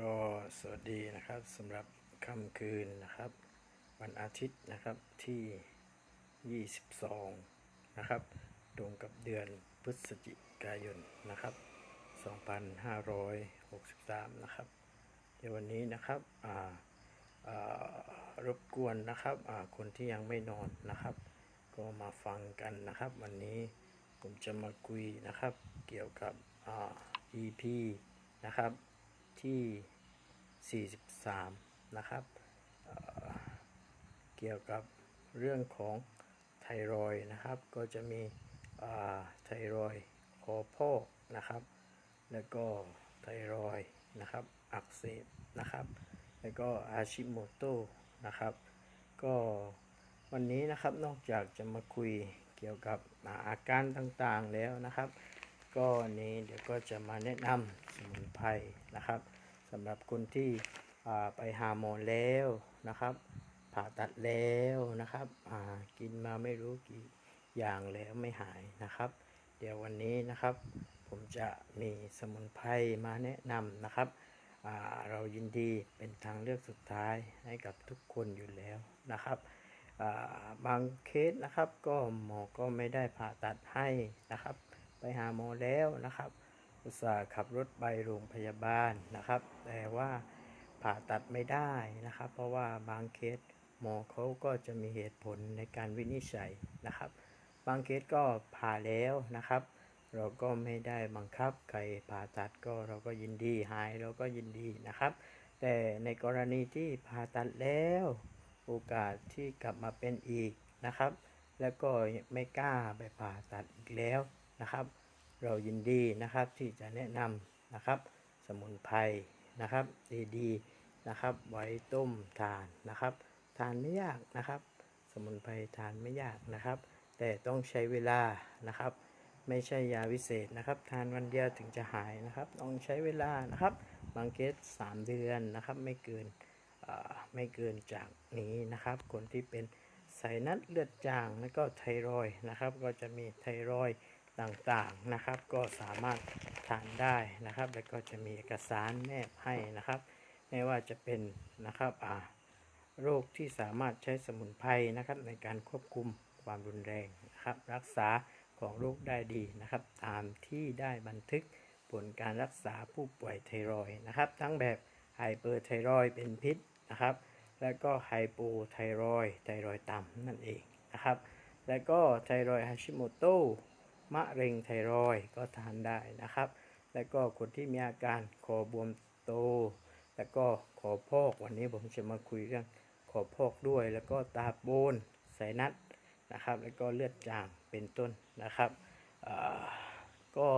ก็สวัสดีนะครับสำหรับค่ำคืนนะครับ วันอาทิตย์นะครับที่ 22 นะครับ ตรงกับเดือนพฤศจิกายนนะครับ 2563 นะครับเดี๋ยววันนี้นะครับรบกวนนะครับคนที่ยังไม่นอนนะครับ ก็มาฟังกันนะครับ วันนี้ผมจะมาคุยนะครับเกี่ยวกับ EP นะครับ ที่ 43 นะครับเเกี่ยวกับเรื่องของไทรอยนะครับ ก็จะมีไทรอยคอพอกนะครับ แล้วก็ไทรอยนะครับอักเสบนะครับ แล้วก็อาชิโมโตนะครับ ก็วันนี้นะครับนอกจากจะมาคุยเกี่ยวกับอาการต่างๆแล้วนะครับ ก็นี้เดี๋ยวก็จะมาแนะนำสมุนไพรนะครับสำหรับคนที่ไปหาหมอแล้วนะครับ ผ่าตัดแล้วนะครับกินมาไม่รู้กี่อย่างแล้วไม่หายนะครับ เดี๋ยววันนี้นะครับ ผมจะมีสมุนไพรมาแนะนำนะครับเรายินดีเป็นทางเลือกสุดท้ายให้กับทุกคนอยู่แล้วนะครับบางเคสนะครับก็หมอก็ไม่ได้ผ่าตัดให้นะครับ ไปหาหมอแล้วนะครับ อุตส่าห์ขับรถไปโรงพยาบาลนะครับ แต่ว่าผ่าตัดไม่ได้นะครับ เพราะว่าบางเคสหมอเขาก็จะมีเหตุผลในการวินิจฉัยนะครับ บางเคสก็ผ่าแล้วนะครับ เราก็ไม่ได้บังคับใครผ่าตัดก็เราก็ยินดีหายเราก็ยินดีนะครับ แต่ในกรณีที่ผ่าตัดแล้ว โอกาสที่กลับมาเป็นอีกนะครับ แล้วก็ไม่กล้าไปผ่าตัดอีกแล้ว นะครับ เรายินดีนะครับที่จะแนะนำนะครับ สมุนไพรนะครับดีๆนะครับไว้ต้มทานนะครับ ทานไม่ยากนะครับ สมุนไพรทานไม่ยากนะครับ แต่ต้องใช้เวลานะครับ ไม่ใช่ยาวิเศษนะครับ ทานวันเดียวถึงจะหายนะครับ ต้องใช้เวลานะครับ บางเคส3เดือนนะครับ ไม่เกินไม่เกินจากนี้นะครับ คนที่เป็นไซนัสเลือดจางแล้วก็ไทรอยนะครับ ก็จะมีไทรอยด์ ต่างๆนะครับ ก็สามารถทานได้นะครับ แล้วก็จะมีเอกสารแนบให้นะครับ ไม่ว่าจะเป็นนะครับอ่าโรคที่สามารถใช้สมุนไพรนะครับ ในการควบคุมความรุนแรงนะครับ รักษาของโรคได้ดีนะครับ ตามที่ได้บันทึกผลการรักษาผู้ป่วยไทรอยนะครับ ทั้งแบบไฮเปอร์ไทรอยเป็นพิษนะครับ แล้วก็ไฮโปไทรอยไทรอยต่ำนั่นเองนะครับ แล้วก็ไทรอยฮาชิโมโต มะเร็งไทรอยด์ก็ทานได้นะครับ แล้วก็คนที่มีอาการคอบวมโต แล้วก็ขอพอกวันนี้ผมจะมาคุยเรื่องขอพอกด้วย แล้วก็ตาโบนไซนัสนะครับ แล้วก็เลือดจางเป็นต้นนะครับก็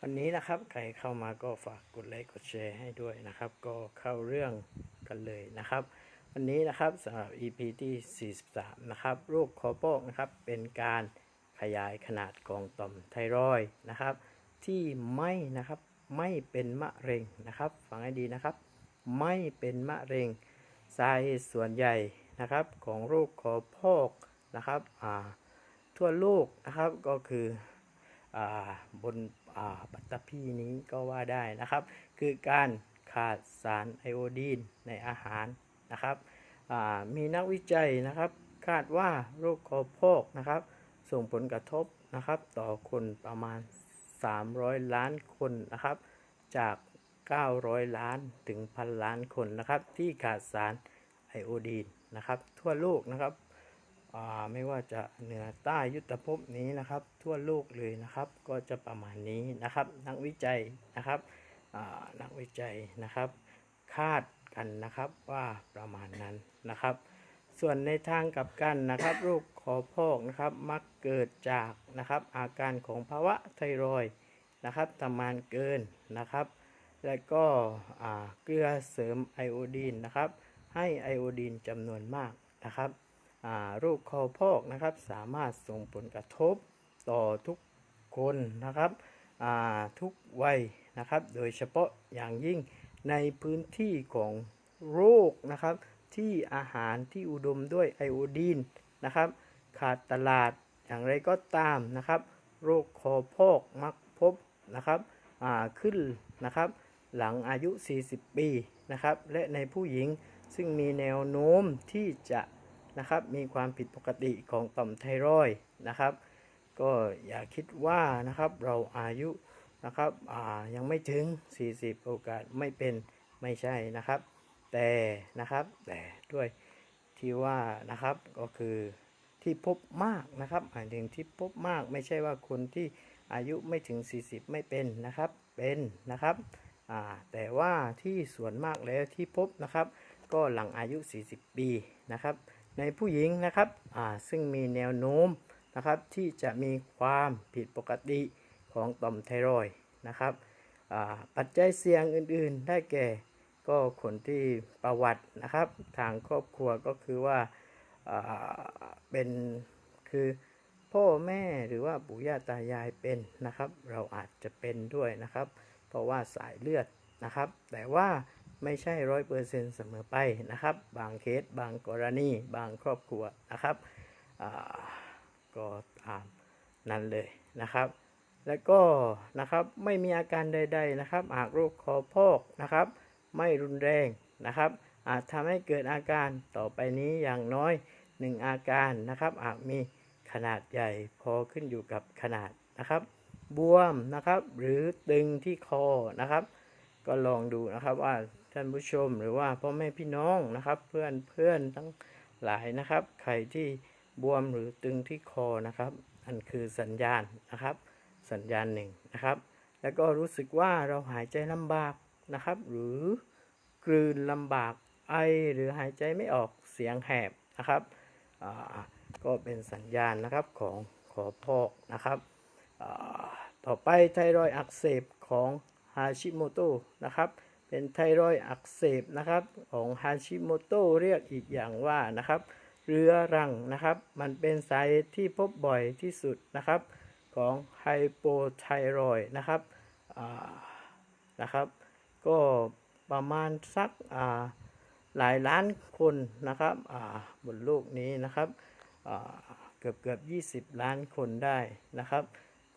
วันนี้นะครับใครเข้ามาก็ฝากกดไลค์กดแชร์ให้ด้วยนะครับ ก็เข้าเรื่องกันเลยนะครับ วันนี้นะครับสำหรับ EP ที่ 43 นะครับโรคคอพอกนะครับเป็นการ ยายขนาดของต่อมไทรอยด์นะครับ ที่ไม่นะครับไม่เป็นมะเร็งนะครับฟังให้ดีนะครับ ไม่เป็นมะเร็งสาเหตุส่วนใหญ่นะครับของโรคคอพอกนะครับทั่วโลกนะครับก็คืออบนปัตตภีนี้ก็ว่าได้นะครับ คือการขาดสารไอโอดีนในอาหารนะครับมีนักวิจัยนะครับ คาดว่าโรคคอพอกนะครับ ส่งผลกระทบนะครับ ต่อคนประมาณ 300 ล้านคนนะครับ จาก 900 ล้านถึงพันล้านคนนะครับ ที่ขาดสารไอโอดีนนะครับ ทั่วโลกนะครับไม่ว่าจะเหนือใต้ยุทธภพนี้นะครับ ทั่วโลกเลยนะครับ ก็จะประมาณนี้นะครับ นักวิจัยนะครับนักวิจัยนะครับ คาดกันนะครับว่าประมาณนั้นนะครับ ส่วนในทางกลับกันนะครับโรค คอพอกนะครับ มักเกิดจากนะครับ อาการของภาวะไทรอยนะครับทำงานเกินนะครับ และก็อ่าเกลือเสริมไอโอดีนนะครับ ให้ไอโอดีนจำนวนมากนะครับอ่าโรคคอพอกนะครับสามารถส่งผลกระทบต่อทุกคนนะครับอ่าทุกวัยนะครับ โดยเฉพาะอย่างยิ่งในพื้นที่ของโรคนะครับ ที่อาหารที่อุดมด้วยไอโอดีนนะครับ ขาดตลาดอย่างไรก็ตามนะครับ โรคคอพอกมักพบนะครับขึ้นนะครับ หลังอายุ 40 ปีนะครับ และในผู้หญิงซึ่งมีแนวโน้มที่จะนะครับมีความผิดปกติของต่อมไทรอยนะครับ ก็อย่าคิดว่านะครับเราอายุนะครับยังไม่ถึง 40 โอกาสไม่เป็นไม่ใช่นะครับ แต่นะครับแต่ด้วยที่ว่านะครับก็คือ ที่พบมากนะครับหมายถึงที่พบมากไม่ใช่ว่าคนที่อายุไม่ถึง 40 ไม่เป็นนะครับเป็นนะครับแต่ว่าที่ส่วนมากแล้วที่พบนะครับ ก็หลังอายุ 40 ปีนะครับ ในผู้หญิงนะครับซึ่งมีแนวโน้มนะครับที่จะมีความผิดปกติของต่อมไทรอยด์นะครับปัจจัยเสี่ยงอื่นๆ ได้แก่ก็คนที่ประวัตินะครับ ทางครอบครัวก็คือว่า เป็นคือพ่อแม่หรือว่าปู่ย่าตายายเป็นนะครับ เราอาจจะเป็นด้วยนะครับ เพราะว่าสายเลือดนะครับ แต่ว่าไม่ใช่ร้อยเปอร์เซ็นต์เสมอไปนะครับ บางเคสบางกรณี บางครอบครัวนะครับก็ตามนั้นเลยนะครับ แล้วก็นะครับไม่มีอาการใด ๆนะครับ หากโรคคอพอกนะครับ ไม่รุนแรงนะครับ อาจทำให้เกิดอาการต่อไปนี้อย่างน้อย 1อาการนะครับ อาจมีขนาดใหญ่พอขึ้นอยู่กับขนาดนะครับ บวมนะครับ หรือตึงที่คอนะครับ ก็ลองดูนะครับว่าท่านผู้ชมหรือว่าพ่อแม่พี่น้องนะครับ เพื่อนเพื่อนทั้งหลายนะครับใครที่บวมหรือตึงที่คอนะครับอันคือสัญญาณนะครับ สัญญาณหนึ่งนะครับ แล้วก็รู้สึกว่าเราหายใจลำบากนะครับ หรือกลืนลำบากไอหรือหายใจไม่ออกเสียงแหบนะครับ ก็เป็นสัญญาณนะครับของขอพอกนะครับต่อไปไทรอยด์อักเสบของฮาชิโมโตะนะครับเป็นไทรอยด์อักเสบนะครับของฮาชิโมโตะเรียกอีกอย่างว่านะครับเรื้อรังนะครับมันเป็นสาเหตุที่พบบ่อยที่สุดนะครับของไฮโปไทรอยนะครับนะครับ ก็ประมาณสักอ่า หลายล้านคนนะครับบนโลกนี้นะครับเกือบเกือบ20 ล้านคนได้นะครับ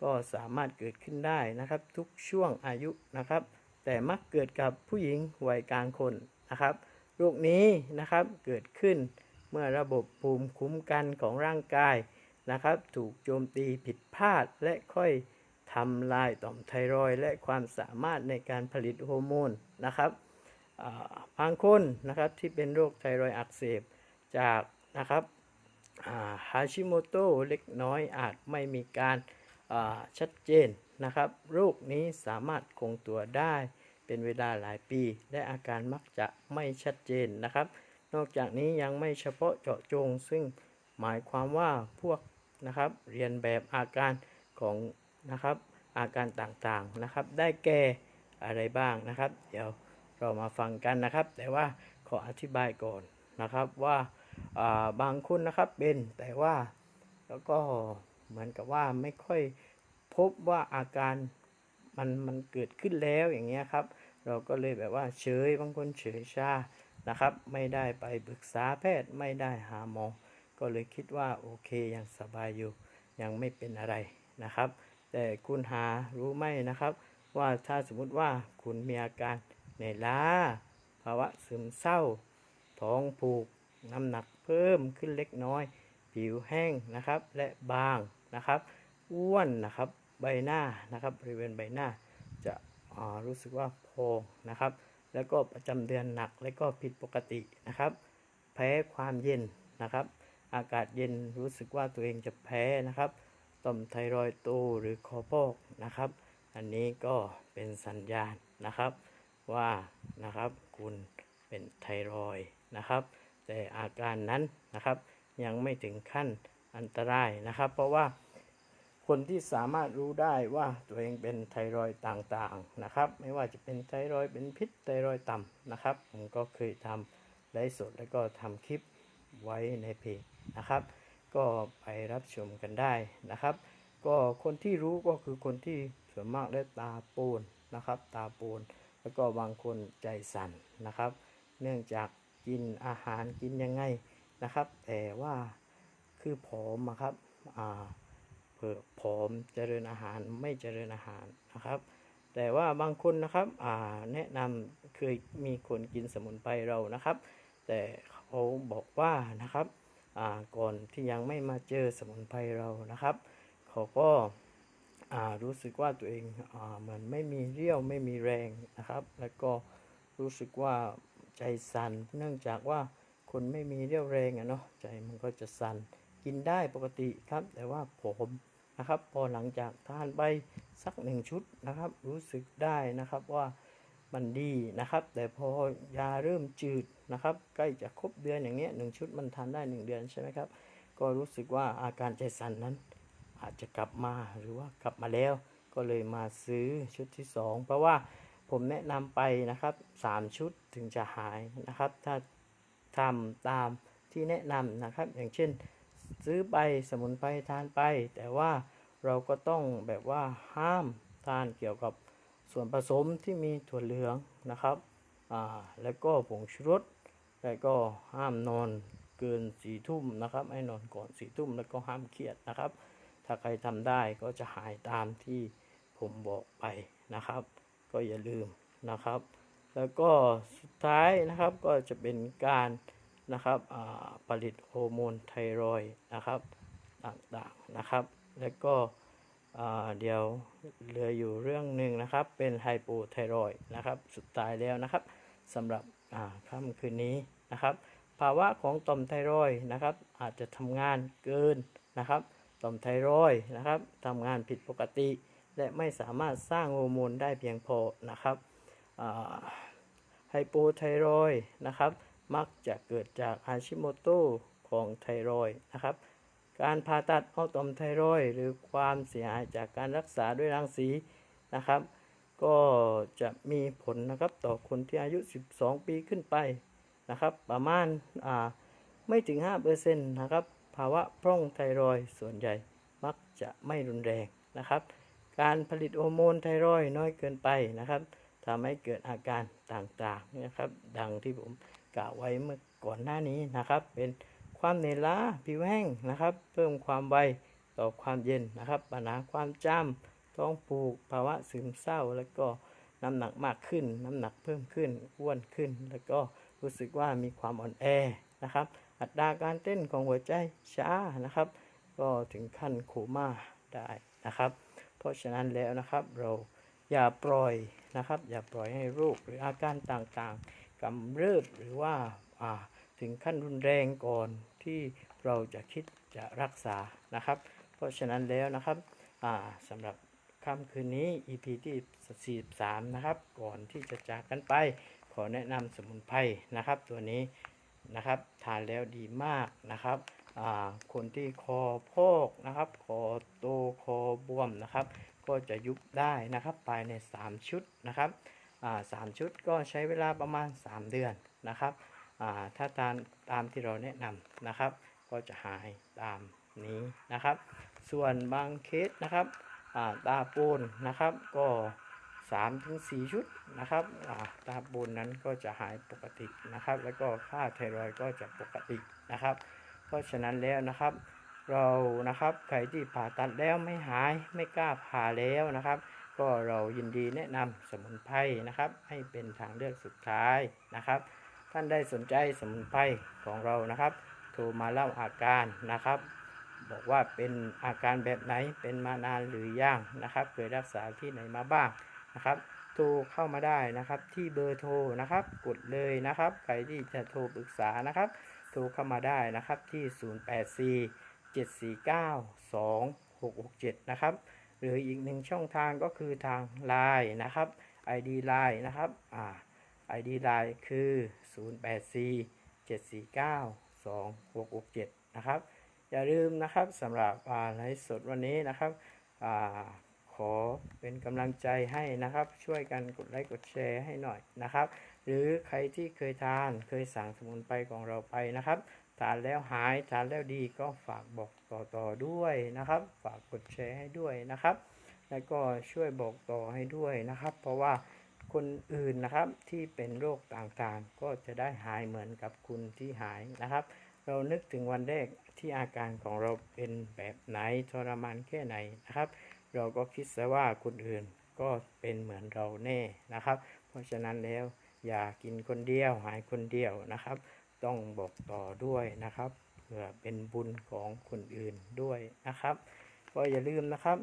ก็สามารถเกิดขึ้นได้นะครับ ทุกช่วงอายุนะครับ แต่มักเกิดกับผู้หญิงวัยกลางคนนะครับโรคนี้นะครับเกิดขึ้นเมื่อระบบภูมิคุ้มกันของร่างกายนะครับ ถูกโจมตีผิดพลาดและค่อยทำลายต่อมไทรอยและความสามารถในการผลิตฮอร์โมนนะครับ บางคนนะครับที่เป็นโรคไทรอยด์อักเสบจากนะครับฮาชิโมโตเล็กน้อยอาจไม่มีการาชัดเจนนะครับโรคนี้สามารถคงตัวได้เป็นเวลาหลายปี และอาการมักจะไม่ชัดเจนนะครับ นอกจากนี้ยังไม่เฉพาะเจาะจง ซึ่งหมายความว่าพวกนะครับเรียนแบบอาการของนะครับอาการต่างๆนะครับ ได้แก่อะไรบ้างนะครับ เดี๋ยว เรามาฟังกันนะครับ แต่ว่าขออธิบายก่อนนะครับว่าาบางคนนะครับเป็นแต่ว่าแล้วก็เหมือนกับว่าไม่ค่อยพบว่าอาการมันมันเกิดขึ้นแล้วอย่างเงี้ยครับ เราก็เลยแบบว่าเฉยบางคนเฉยชานะครับ ไม่ได้ไปปรึกษาแพทย์ไม่ได้หาหมอ ก็เลยคิดว่าโอเคยังสบายอยู่ยังไม่เป็นอะไรนะครับ แต่คุณหารู้ไหมนะครับ ว่าถ้าสมมุติว่าคุณมีอาการ เหนื่ล้าภาวะซึมเศร้า ท้องผูก น้ำหนักเพิ่มขึ้นเล็กน้อย ผิวแห้งนะครับ และบางนะครับ อ้วนนะครับ ใบหน้านะครับบริเวณใบหน้า จะรู้สึกว่าโพงนะครับ แล้วก็ประจำเดือนหนัก และก็ผิดปกตินะครับ แพ้ความเย็นนะครับ อากาศเย็นรู้สึกว่าตัวเองจะแพ้นะครับ ต่อมไทรอยด์โตหรือคอพอกนะครับ อันนี้ก็เป็นสัญญาณนะครับ ว่านะครับคุณเป็นไทรอยนะครับ แต่อาการนั้นนะครับยังไม่ถึงขั้นอันตรายนะครับ เพราะว่าคนที่สามารถรู้ได้ว่าตัวเองเป็นไทรอยต่างๆนะครับ ไม่ว่าจะเป็นไทรอยเป็นพิษไทรอยต่ำนะครับ ผมก็เคยทำไลฟ์สดแล้วก็ทำคลิปไว้ในเพจนะครับ ก็ไปรับชมกันได้นะครับ ก็คนที่รู้ก็คือคนที่ส่วนมากและตาปูนนะครับ ตาปูน แล้วก็บางคนใจสั่นนะครับ เนื่องจากกินอาหารกินยังไงนะครับ แต่ว่าคือผอมอะครับอ่าเผื่อผอมเจริญอาหารไม่เจริญอาหารนะครับ แต่ว่าบางคนนะครับอ่าแนะนำเคยมีคนกินสมุนไพรเรานะครับ แต่เขาบอกว่านะครับอ่าก่อนที่ยังไม่มาเจอสมุนไพรเรานะครับ เขาก็ รู้สึกว่าตัวเองเหมือนไม่มีเรี่ยวไม่มีแรงนะครับ แล้วก็รู้สึกว่าใจสั่นเนื่องจากว่าคนไม่มีเรี่ยวแรงอะเนาะใจมันก็จะสั่นกินได้ปกติครับ แต่ว่าผมนะครับ พอหลังจากทานไปสักหนึ่งชุดนะครับ รู้สึกได้นะครับว่ามันดีนะครับ แต่พอยาเริ่มจืดนะครับ ใกล้จะครบเดือนอย่างเนี้ยหนึ่งชุดมันทานได้หนึ่งเดือนใช่ไหมครับ ก็รู้สึกว่าอาการใจสั่นนั้น อาจจะกลับมาหรือว่ากลับมาแล้ว ก็เลยมาซื้อชุดที่ 2 เพราะว่าผมแนะนำไปนะครับ 3 ชุดถึงจะหายนะครับ ถ้าทำตามที่แนะนำนะครับ อย่างเช่น ซื้อไปสมุนไพรทานไป แต่ว่าเราก็ต้องแบบว่าห้ามทานเกี่ยวกับส่วนผสมที่มีถั่วเหลืองนะครับอ่าแล้วก็ผงชูรสแล้วก็ห้ามนอนเกินสี่ทุ่มนะครับ ให้นอนก่อนสี่ทุ่มแล้วก็ห้ามเครียดนะครับ ถ้าใครทำได้ก็จะหายตามที่ผมบอกไปนะครับ ก็อย่าลืมนะครับ แล้วก็สุดท้ายนะครับก็จะเป็นการนะครับผลิตฮอร์โมนไทรอยนะครับต่างๆนะครับ แล้วก็เดี๋ยวเหลืออยู่เรื่องหนึ่งนะครับ เป็นไฮโปไทรอยนะครับ สุดท้ายแล้วนะครับสำหรับค่ำคืนนี้นะครับ ภาวะของต่อมไทรอยนะครับ อาจจะทำงานเกินนะครับ ต่อมไทรอยด์นะครับทำงานผิดปกติ และไม่สามารถสร้างฮอร์โมนได้เพียงพอนะครับไฮโปไทรอยด์นะครับ มักจะเกิดจากอาชิโมโตของไทรอยด์นะครับ การผ่าตัดเอาต่อมไทรอยด์หรือความเสียหายจากการรักษาด้วยรังสีนะครับ ก็จะมีผลนะครับต่อคนที่อายุ 12 ปีขึ้นไปนะครับ ประมาณไม่ถึง 5%นะครับ ภาวะพร่องไทรอยด์ส่วนใหญ่มักจะไม่รุนแรงนะครับ การผลิตฮอร์โมนไทรอยด์น้อยเกินไปนะครับทำให้เกิดอาการต่างๆนะครับ ดังที่ผมกล่าวไว้เมื่อก่อนหน้านี้นะครับ เป็นความเหนื่อยล้าผิวแห้งนะครับ เพิ่มความไวต่อความเย็นนะครับ ปัญหาความจำท้องผูกภาวะซึมเศร้า แล้วก็น้ำหนักมากขึ้น น้ำหนักเพิ่มขึ้นอ้วนขึ้น แล้วก็รู้สึกว่ามีความอ่อนแอ นะครับ อัตราการเต้นของหัวใจช้านะครับ ก็ถึงขั้นโคม่าได้นะครับ เพราะฉะนั้นแล้วนะครับเราอย่าปล่อยนะครับ อย่าปล่อยให้โรคหรืออาการต่างๆกำเริบหรือว่าาถึงขั้นรุนแรงก่อนที่เราจะคิดจะรักษานะครับ เพราะฉะนั้นแล้วนะครับสำหรับค่ำคืนนี้ EP ที่ 43 นะครับ ก่อนที่จะจากกันไป ขอแนะนำสมุนไพรนะครับ ตัวนี้ นะครับ ทานแล้วดีมากนะครับคนที่คอพอกนะครับ คอโตคอบวมนะครับ ก็จะยุบได้นะครับภายใน 3 ชุดนะครับสามชุดก็ใช้เวลาประมาณ 3 เดือนนะครับถ้าทานตามที่เราแนะนำนะครับ ก็จะหายตามนี้นะครับ ส่วนบางเคสนะครับตาปูนนะครับก็ 3ถึง4ชุดนะครับตาปูนนั้นก็จะหายปกตินะครับ แล้วก็ค่าไทรอยก็จะปกตินะครับ เพราะฉะนั้นแล้วนะครับ เรานะครับใครที่ผ่าตัดแล้วไม่หายไม่กล้าผ่าแล้วนะครับ ก็เรายินดีแนะนำสมุนไพรนะครับ ให้เป็นทางเลือกสุดท้ายนะครับ ท่านได้สนใจสมุนไพรของเรานะครับโทรมาเล่าอาการนะครับบอกว่าเป็นอาการแบบไหนเป็นมานานหรือยังนะครับ เคยรักษาที่ไหนมาบ้าง นะครับโทรเข้ามาได้นะครับ ที่เบอร์โทรนะครับ กดเลยนะครับใครที่จะโทรปรึกษานะครับ โทรเข้ามาได้นะครับที่ 084 749 2667 นะครับ หรืออีกหนึ่งช่องทางก็คือทาง Line นะครับ ID Line นะครับอ่า ID Line คือ 084 749 2667 นะครับ อย่าลืมนะครับสำหรับอ่าไลฟ์สดวันนี้นะครับ ขอเป็นกำลังใจให้นะครับ ช่วยกันกดไลค์กดแชร์ให้หน่อยนะครับ หรือใครที่เคยทานเคยสั่งสมุนไพรของเราไปนะครับทานแล้วหายทานแล้วดีก็ฝากบอกต่อๆด้วยนะครับ ฝากกดแชร์ให้ด้วยนะครับ แล้วก็ช่วยบอกต่อให้ด้วยนะครับ เพราะว่าคนอื่นนะครับที่เป็นโรคต่างๆ ก็จะได้หายเหมือนกับคุณที่หายนะครับ เรานึกถึงวันแรกที่อาการของเราเป็นแบบไหนทรมานแค่ไหนนะครับ เราก็คิดซะว่าคนอื่นก็เป็นเหมือนเราแน่นะครับ เพราะฉะนั้นแล้วอย่ากินคนเดียวหายคนเดียวนะครับ ต้องบอกต่อด้วยนะครับเพื่อเป็นบุญของคนอื่นด้วยนะครับ ก็อย่าลืมนะครับ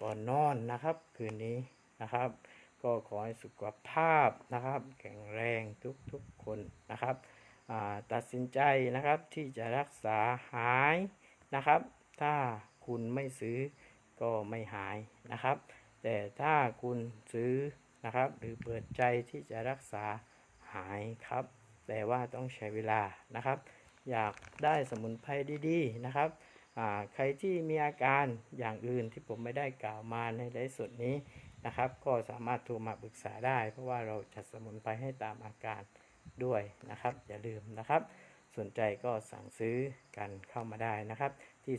ก่อนนอนนะครับคืนนี้นะครับ ก็ขอให้สุขภาพนะครับ แข็งแรงทุกๆคนนะครับตัดสินใจนะครับที่จะรักษาหายนะครับ ถ้าคุณไม่ซื้อ ก็ไม่หายนะครับ แต่ถ้าคุณซื้อนะครับ หรือเปิดใจที่จะรักษาหายครับ แต่ว่าต้องใช้เวลานะครับ อยากได้สมุนไพรดีๆนะครับใครที่มีอาการอย่างอื่นที่ผมไม่ได้กล่าวมาในไลฟ์สดนี้นะครับ ก็สามารถโทรมาปรึกษาได้ เพราะว่าเราจัดสมุนไพรให้ตามอาการด้วยนะครับ อย่าลืมนะครับ สนใจก็สั่งซื้อกันเข้ามาได้นะครับ ที่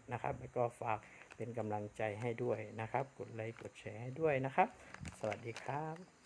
0847492667 นะครับ แล้วก็ฝากเป็นกำลังใจให้ด้วยนะครับ กดไลค์ กดแชร์ให้ด้วยนะครับ สวัสดีครับ